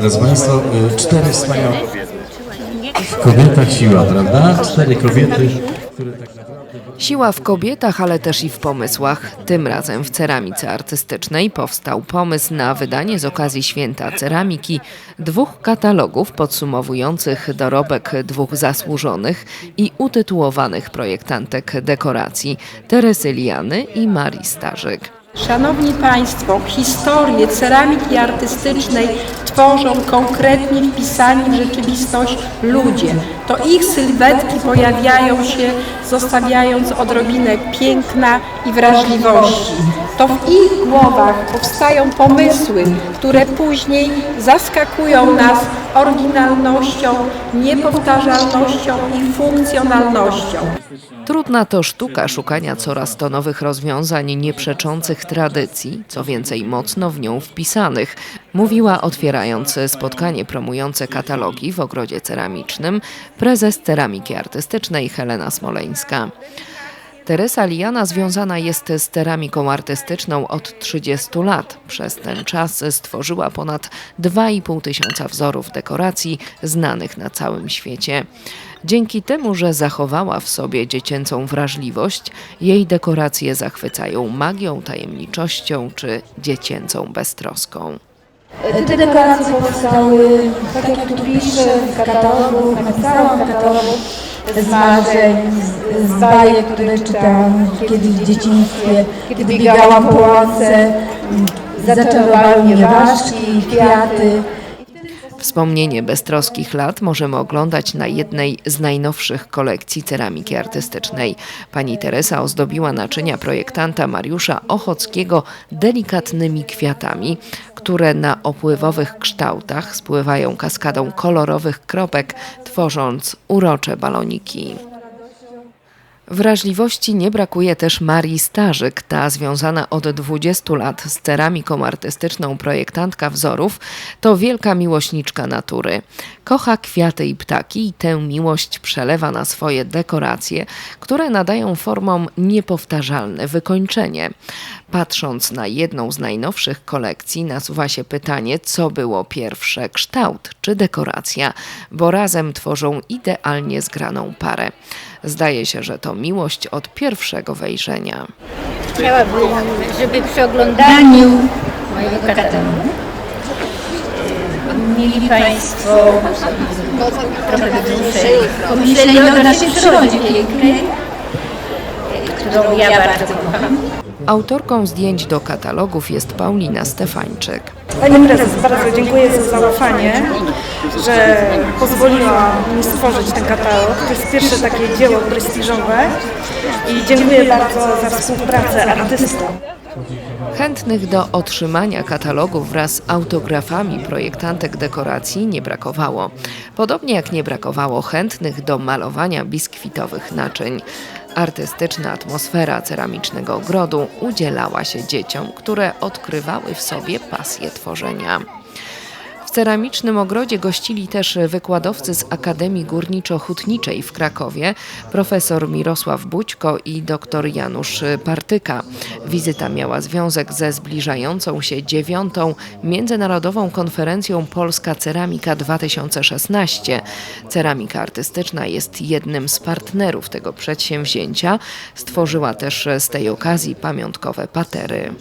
Drodzy y, cztery wspaniałe w kobietach siła, prawda? Cztery kobiety, które tak. Siła w kobietach, ale też i w pomysłach. Tym razem w ceramice artystycznej powstał pomysł na wydanie z okazji święta ceramiki dwóch katalogów podsumowujących dorobek dwóch zasłużonych i utytułowanych projektantek dekoracji Teresy Liany i Marii Starzyk. Szanowni Państwo, historię ceramiki artystycznej tworzą konkretnie wpisani w rzeczywistość ludzie. To ich sylwetki pojawiają się, zostawiając odrobinę piękna i wrażliwości. To w ich głowach powstają pomysły, które później zaskakują nas oryginalnością, niepowtarzalnością i funkcjonalnością. Trudna to sztuka szukania coraz to nowych rozwiązań nieprzeczących tradycji, co więcej mocno w nią wpisanych, mówiła otwierając spotkanie promujące katalogi w ogrodzie ceramicznym prezes ceramiki artystycznej Helena Smoleńska. Teresa Liana związana jest z ceramiką artystyczną od 30 lat. Przez ten czas stworzyła ponad 2,5 tysiąca wzorów dekoracji znanych na całym świecie. Dzięki temu, że zachowała w sobie dziecięcą wrażliwość, jej dekoracje zachwycają magią, tajemniczością czy dziecięcą beztroską. Te dekoracje powstały, tak jak tu piszę, z katalogu, napisałam katalogu z marzeń, z, z bajek, które czytałam kiedyś w dzieciństwie, kiedy biegałam po łące, zaczarowały mnie ważki, kwiaty. Wspomnienie beztroskich lat możemy oglądać na jednej z najnowszych kolekcji ceramiki artystycznej. Pani Teresa ozdobiła naczynia projektanta Mariusza Ochockiego delikatnymi kwiatami, które na opływowych kształtach spływają kaskadą kolorowych kropek, tworząc urocze baloniki. Wrażliwości nie brakuje też Marii Starzyk, ta związana od 20 lat z ceramiką artystyczną projektantka wzorów, to wielka miłośniczka natury. Kocha kwiaty i ptaki i tę miłość przelewa na swoje dekoracje, które nadają formom niepowtarzalne wykończenie. Patrząc na jedną z najnowszych kolekcji, nasuwa się pytanie, co było pierwsze, kształt czy dekoracja, bo razem tworzą idealnie zgraną parę. Zdaje się, że to miłość od pierwszego wejrzenia. Chciałabym, żeby przy oglądaniu mojego katalogu mieli Państwo trochę pomyśleli o naszej przyrodzie pięknej, którą ja bardzo kocham. Autorką zdjęć do katalogów jest Paulina Stefańczyk. Pani Prezes, bardzo dziękuję za zaufanie, że pozwoliła mi stworzyć ten katalog. To jest pierwsze takie dzieło prestiżowe i dziękuję bardzo za współpracę artystom. Chętnych do otrzymania katalogów wraz z autografami projektantek dekoracji nie brakowało. Podobnie jak nie brakowało chętnych do malowania biskwitowych naczyń. Artystyczna atmosfera ceramicznego ogrodu udzielała się dzieciom, które odkrywały w sobie pasję tworzenia. Ceramicznym ogrodzie gościli też wykładowcy z Akademii Górniczo-Hutniczej w Krakowie, profesor Mirosław Bućko i dr Janusz Partyka. Wizyta miała związek ze zbliżającą się dziewiątą Międzynarodową Konferencją Polska Ceramika 2016. Ceramika artystyczna jest jednym z partnerów tego przedsięwzięcia. Stworzyła też z tej okazji pamiątkowe patery.